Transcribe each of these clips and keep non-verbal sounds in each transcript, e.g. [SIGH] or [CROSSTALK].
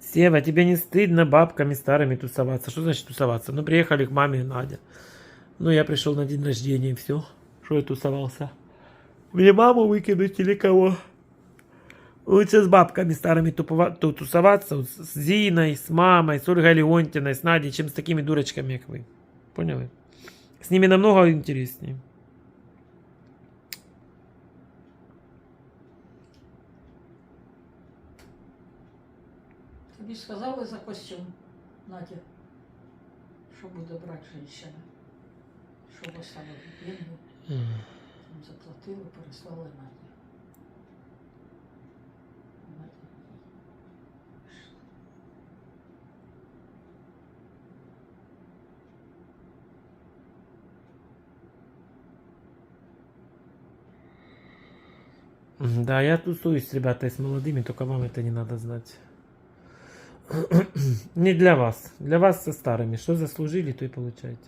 Сева, тебе не стыдно бабками старыми тусоваться? Что значит тусоваться? Ну, приехали к маме Надя. Ну, я пришел на день рождения, и все. Что я тусовался? Мне маму выкинуть или кого? Лучше с бабками старыми тупова- ту- тусоваться, с Зиной, с мамой, с Ольгой Леонтиной, с Надей, чем с такими дурочками, как вы. Поняли? С ними намного интереснее. Тобі сказали за костюм, Надя, що буде брати жінка. Що поставили деньги, там заплатили, переслали Наді. Да, я тусуюсь ребята с молодыми, только вам это не надо знать. Не для вас. Для вас со старыми. Что заслужили, то и получаете.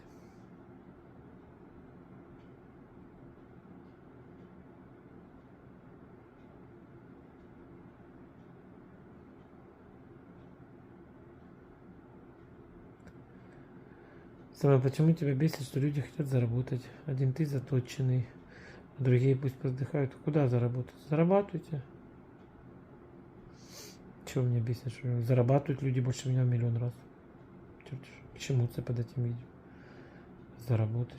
Сама, почему тебя бесит, что люди хотят заработать? Один ты заточенный, а другие пусть поздыхают. Куда заработать? Зарабатывайте. Чего меня бесит, что зарабатывают люди больше меня в миллион раз. Почему это под этим видео? Заработать.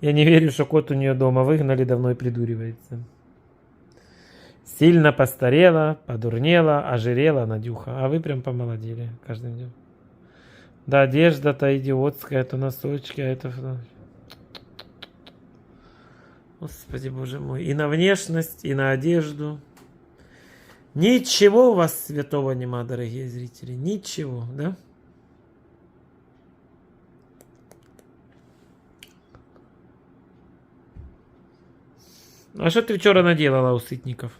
Я не верю, что кот у нее дома выгнали, давно и придуривается. Сильно постарела, подурнела, ожирела Надюха. А вы прям помолодели каждым днем. Да, одежда-то идиотская, то носочки, а это... Господи, боже мой. И на внешность, и на одежду. Ничего у вас святого нема, дорогие зрители. Ничего, да? А що ти вчора наделала у ситников?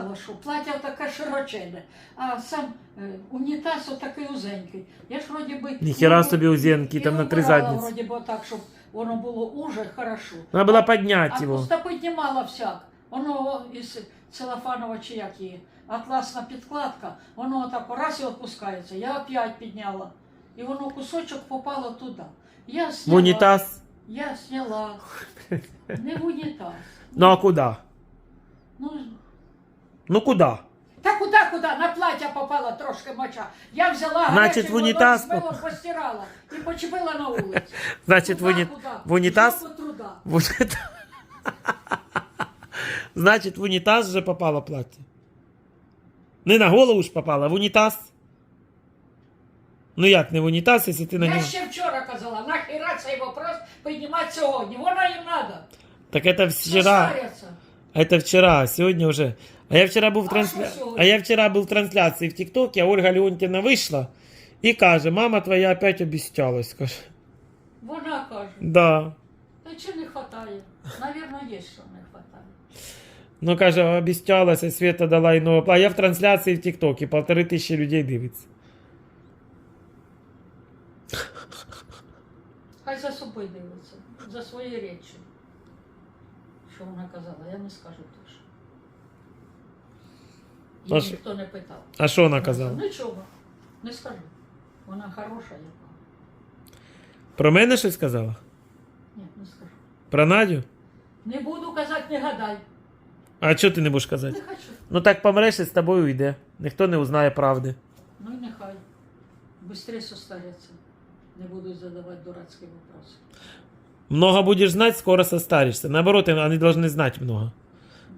Та я ж тобі сказала, що плаття таке широчене, а сам е, унітаз отакий узенький. Я ж вроді би... Ніхера ну, собі узенький, і там на три вибирала задниці. Вроді би так, щоб воно було уже хорошо. Надо было А поднять его. просто піднімала всяк. Воно із целофанова чи як її, атласна підкладка, воно отак раз і опускається. Я опять підняла. І воно кусочок попало туди. Я В сняла, унитаз. Я сняла. Не в унітаз. Ну а куда? Ну, Ну куда? Та куди, куди? На плаття попала трошки моча. Я взяла Значить, гарячим в унітаз водою змила, попала. постирала і почепила на вулиці. [LAUGHS] Значит, в, Куда, уни- куда? в унитаз? Жопу труда. в унитаз. Значит, в унитаз [LAUGHS] же попало платье. Не на голову ж попало, а в унитаз. Ну як не в унитаз, если ты на Я нем... ще вчора казала, нахіра цей вопрос піднімати сьогодні. Воно їм треба. Так это вчера. Это вчера, а сегодня уже. А я вчера был в А трансля... что сегодня? А я вчера был в трансляции в ТикТоке, а Ольга Леонтьевна вышла и каже, мама твоя опять обещалась, каже. Вона каже, Да. та чи не вистачає? Навірно, є, що не вистачає. Ну, каже, обіцялася, а Света дала іного. А я в трансляції в ТикТокі, полтори тисячі людей дивиться. Хай за собою дивиться, за свої речі. Що вона казала, я не скажу теж. А І що- ніхто не питав. А що вона казала? Нічого, не скажу. Вона хороша, яка. Про мене щось сказала? Ні, не скажу. Про Надю? Не буду казати, не гадай. А чого ти не будеш казати? Не хочу. Ну так помреш і з тобою йде. Ніхто не узнає правди. Ну і нехай. Быстрее состаряться. Не будуть задавати дурацькі вопроси. Много будешь знать, скоро состаришься. Наоборот, они должны знать много.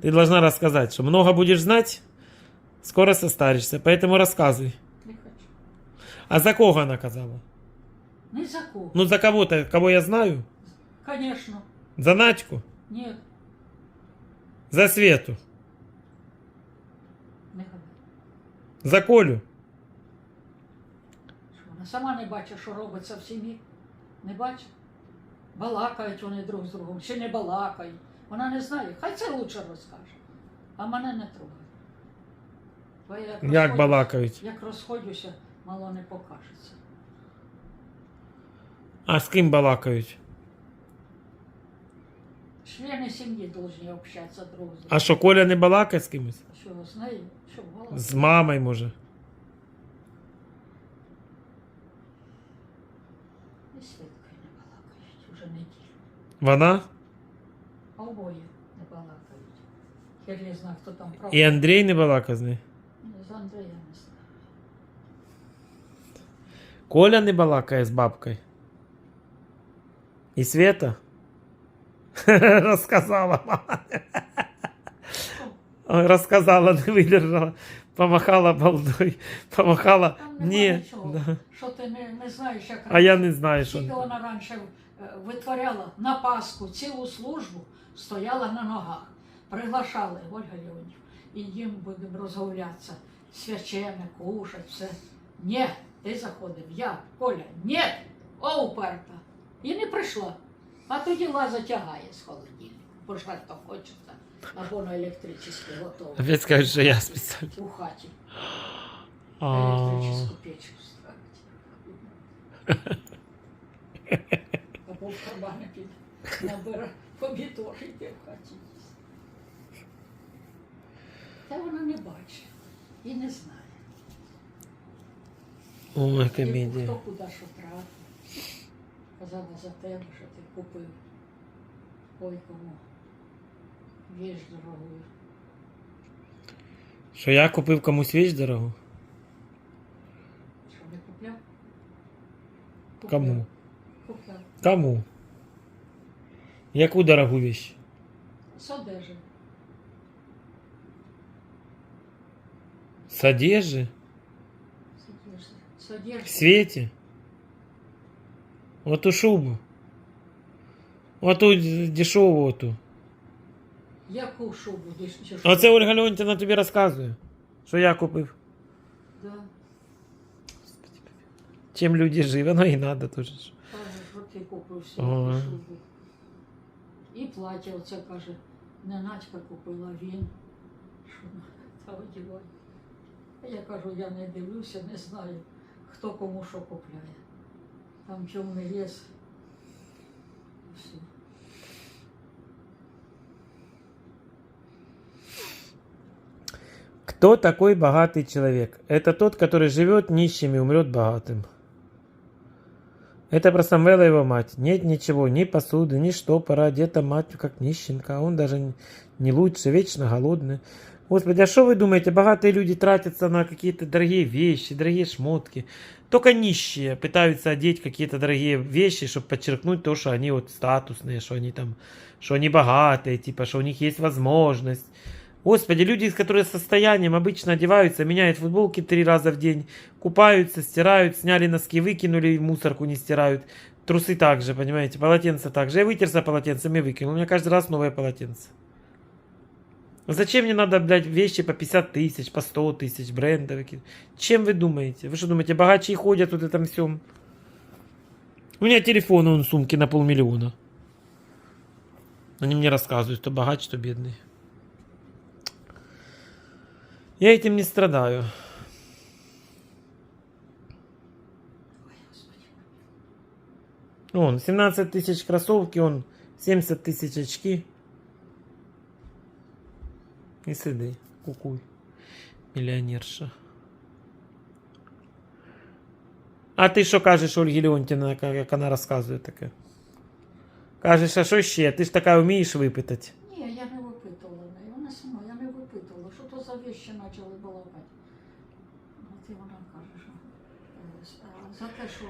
Ты должна рассказать, что много будешь знать, скоро состаришься. Поэтому рассказывай. Не хочу. А за кого она казала? Не за кого. Ну за кого-то, кого я знаю? Конечно. За Надьку? Ні, За Свету? не гадай. За Колю? Що Вона сама не бачить, що робиться в сім'ї. Не бачить. Балакають вони друг з другом, чи не балакають. Вона не знає. Хай це лучше розкаже. А мене не трогає. Бо Як розходжусь- балакають? Як розходжуся, мало не покажеться. А з ким балакають? Члени сім'ї повинні общатися друг з другом. А що, Коля не балакає з кимось? Що з нею? Що голос? З мамою, може. І свідкою не балакають уже неділю. Вона? Обоє не балакають. Я не знаю, хто там прав. І Андрій не балакає з нею? З Андрея не знаю. Коля не балакає з бабкою. І Света? [LAUGHS] Розказала мама. Ой, Розказала, не видержала. Помахала балдой. Помахала. Там немає Ні. нічого. Да. Що ти не, не знаєш, як А я не знаю, Тільки що. вона раніше е, витворяла на Пасху цілу службу, стояла на ногах. Приглашали Ольга Леонів. І їм будемо розмовлятися. Свячене, кушать, все. Ні, ти заходив, я, Коля, ні, о, уперта. І не прийшла. А тоді лаза тягає з холодильника. Бо то хочеться. Або на електричний готово. Опять скажуть, що я спеціально. У хаті. А, Електричну печку ставить. [LAUGHS] Або в кармани під набира помідорики в хаті. Та вона не бачить і не знає. Ой, Хто комедія. куди що тратив. Казала за тебе, що ти купив. Ой кому. Віж дорогою. Що я купив комусь віч дорогу? Що не купляв? Купляв. Кому? Купляв. Кому? Яку дорогу віч? З С одежды? З одежі. З одежі. В свете? Вот ту шубу. Вот ту дешеву оту. Яку шубу диш? чи що? Оце Ольга Леонтьевна тобі розказує, що я купив. Да. Чим люди живі, воно і треба теж. Каже, що ти купив Ага. собі шубу. І плаття оце каже, не Надька купила він. Що та одівай. А я кажу, я не дивлюся, не знаю, хто кому що купляє. Там темний ліс. І все. Кто такой богатый человек? Это тот, который живет нищим и умрет богатым. Это про Самвела его мать. Нет ничего, ни посуды, ни штопора, одета мать как нищенка, а он даже н- не лучше, вечно голодный. Господи, а что вы думаете, богатые люди тратятся на какие-то дорогие вещи, дорогие шмотки. Только нищие пытаются одеть какие-то дорогие вещи, чтобы подчеркнуть то, что они вот статусные, что они там, что они богатые, типа, что у них есть возможность. Господи, люди, которые с состоянием обычно одеваются, меняют футболки три раза в день, купаются, стирают, сняли носки, выкинули, в мусорку не стирают. Трусы также, понимаете, полотенца также. Я вытерся полотенцем и выкинул. У меня каждый раз новое полотенце. Зачем мне надо, блядь, вещи по 50 тысяч, по 100 тысяч, брендовые? Чем вы думаете? Вы что думаете, богаче ходят тут этом всем? У меня телефон, он сумки на полмиллиона. Они мне рассказывают, что богач, что бедный. Я этим не страдаю. Он 17 тысяч кроссовки, он 70 тысяч очки. І сиди, кукуй, мільйонерша. А ти що кажеш Ольгі Леонтіна, яка- як вона розказує таке? Кажеш, а що ще? Ти ж така вмієш випитати. Ні, я не випитувала. Вона сама, я не випитувала. Що то за вещи почали балакати. От і вона каже, що е, за те, що,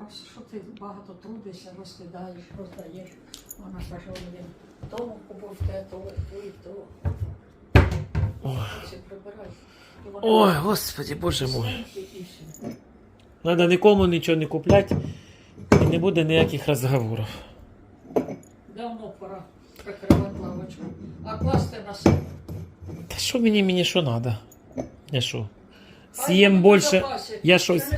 роз- що ти багато трудишся, розкидаєш, роздаєш. Вона каже, він тому купив те, то, то і то. Всі прибирають. І вона Ой, господи, боже мой. Надо нікому нічого не купляти, і не буде ніяких розговорів. Давно пора прикривати лавочку. А класти на себе. Та що мені, мені що надо? Я що? Съем більше. Я щось.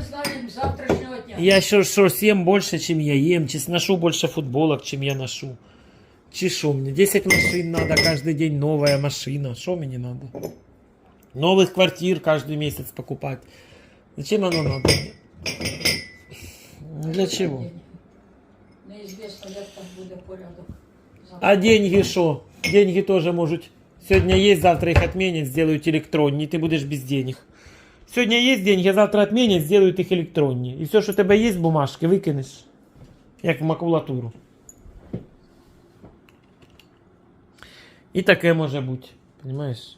Я що, що съем больше, чем я ем, чи ношу больше футболок, чем я ношу. Чи що мені? 10 машин надо, каждый день новая машина. Що мені надо? Новых квартир каждый месяц покупать. Зачем оно надо? Для чего? Неізвісно, як там буде порядок. А деньги что? Деньги тоже можуть. Сегодня есть, завтра их отменят, сделают электроннее, ты будешь без денег. Сегодня есть деньги, а завтра отменят, сделают их электроннее. И все, что у тебя есть в бумажке, выкинешь. Як в макулатуру. І таке може бути. Понимаешь?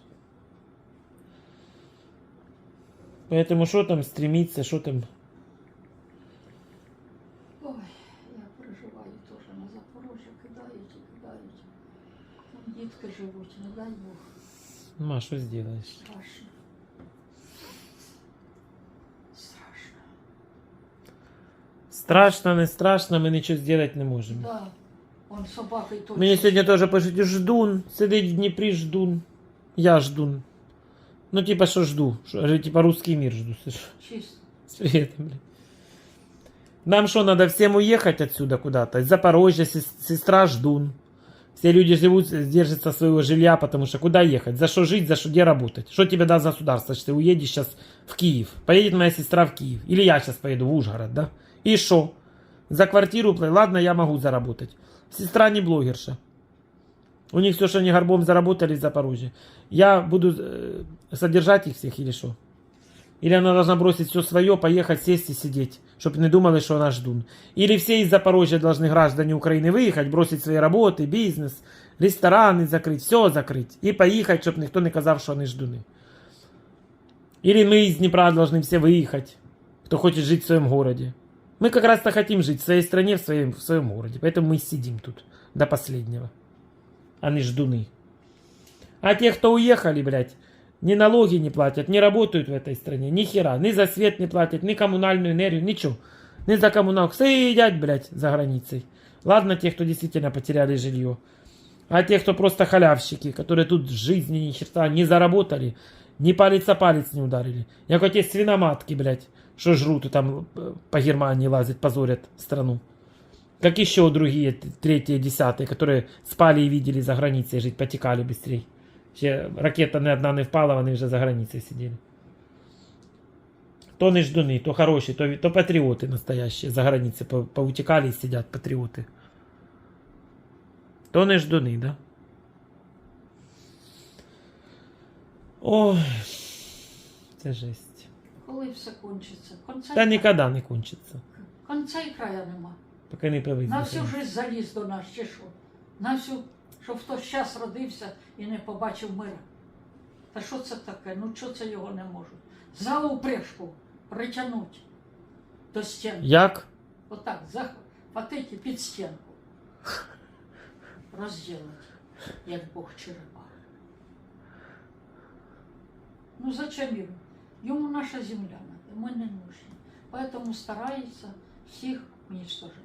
Поэтому що там стремиться, що там. Ой, я переживаю теж на Запорожжя, кидають і кидають. Там дітки живуть, не дай Бог, Ну, а що зробиш? страшно. Страшно. Страшно, не страшно, ми нічого зробити не можемо. Да. Он собаки точно. Мені сьогодні теж пишуть ждун, сидить в Дніпрі ждун. Я ждун. Ну, типа, що жду? Що, типа, русский мир жду. Це ж Чисто. С приветом, блин. Нам что, надо всем уехать отсюда куда-то? Из Запорожья, сес- сестра ждун. Все люди живут, держатся своего жилья, потому что куда ехать? За что жить, за что где работать? Что тебе даст государство, что ты уедешь сейчас в Киев? Поедет моя сестра в Киев. Или я сейчас поеду в Ужгород, да? И что? За квартиру, пла- ладно, я могу заработать. Сестра не блогерша. У них все, что они горбом заработали в Запорожье. Я буду э, содержать их всех или что? Или она должна бросить все свое, поехать, сесть и сидеть, чтобы не думали, что она ждун. Или все из Запорожья должны граждане Украины выехать, бросить свои работы, бизнес, рестораны закрыть, все закрыть. И поехать, чтобы никто не казав, что они ждуны. Или мы из Днепра должны все выехать, кто хочет жить в своем городе. Мы как раз-то хотим жить в своей стране, в своем, в своем городе. Поэтому мы сидим тут до последнего. А не ждуны. А те, кто уехали, блядь, ни налоги не платят, не работают в этой стране, ни хера, ни за свет не платят, ни коммунальную энергию, ничего. Ни за коммуналку. Сидят, блядь, за границей. Ладно, те, кто действительно потеряли жилье. А те, кто просто халявщики, которые тут в жизни ни черта не заработали, ни палец о палец не ударили. Як эти свиноматки, блядь, что жрут и там э, по Германии лазят, позорят страну. Как еще другие, т- третьи, десятые, которые спали и видели за границей жить, потекали быстрее. Ще ракета не одна не впала, вони вже за границею сиділи. То не ждуни, то хороші, то, то патріоти настоящі за границею по- поутікали і сидять патріоти. То не ждуни, да? Ой, це жесть. Коли все кончиться? Конця, Та ніколи не кончиться. Конця і края нема. Поки не повинні. На всю жизнь заліз до нас, чи що? На всю, щоб хтось час родився і не побачив мира. Та що це таке? Ну що це його не можуть? За упряжку притягнуть до стінки. Як? Отак, захватити під стінку. Розділити, як Бог черепа. Ну зачем йому? Йому наша земля надо, ми не нужні. Поэтому стараються всіх уничтожити.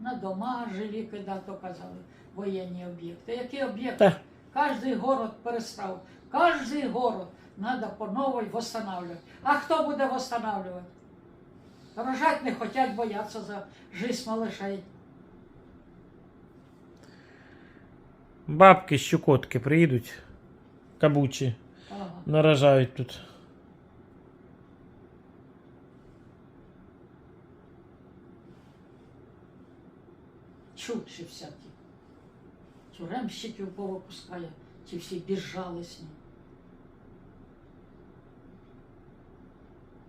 На дома жилі, то казали, воєнні об'єкти. Які об'єкти? Кожний город перестав. Кожний город треба по новій восстанавливати. А хто буде восстанавливати? Рожать не хочуть, бояться за жизнь малышей. бабки, щукотки приїдуть, кабучі, Ага. наражають тут. Тюремщиків повипускає, ті всі безжалісні.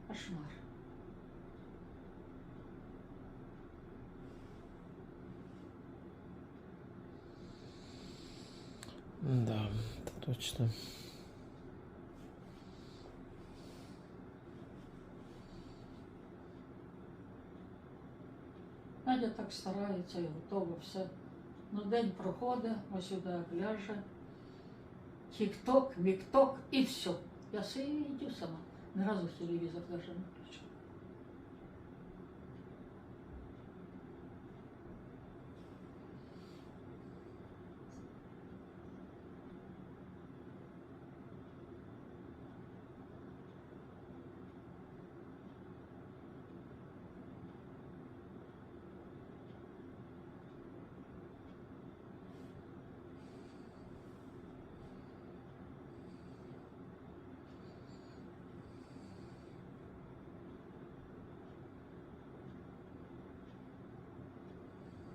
Кошмар. Да, это точно. Надя так старається і готова все. Ну, день проходить, ось сюди ляже. Тік-ток, мік-ток і все. Я сидю сама. Ні разу телевізор навіть не включила.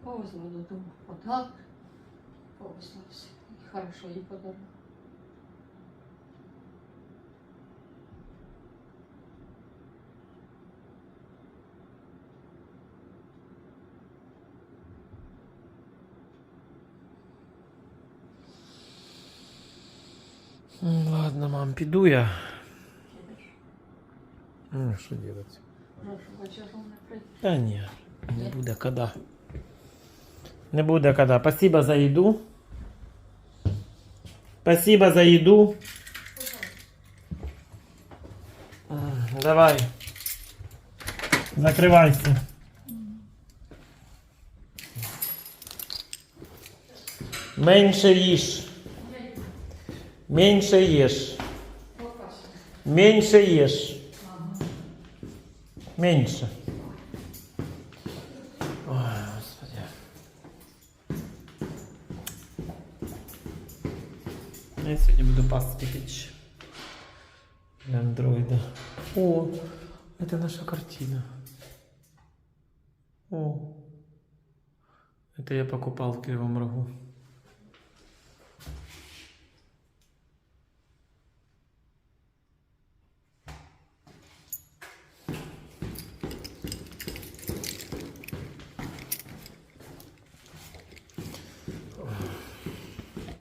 Повезла додому подарок. Повезла все. І Хорошо їй подарок. М, Ладно, мам, піду я. Ну, що делать? Прошу, вечором не прийде. Та ні, не буде кода. Не буде кода. Спасибо за їду. Спасибо за їду. М, Давай. Закривайся. Менше їж. Менше їж. Менше їж. Менше. Я сегодня буду пасту печь. Для андроида. О, это наша картина. О. Это я покупал в Кривом Рогу.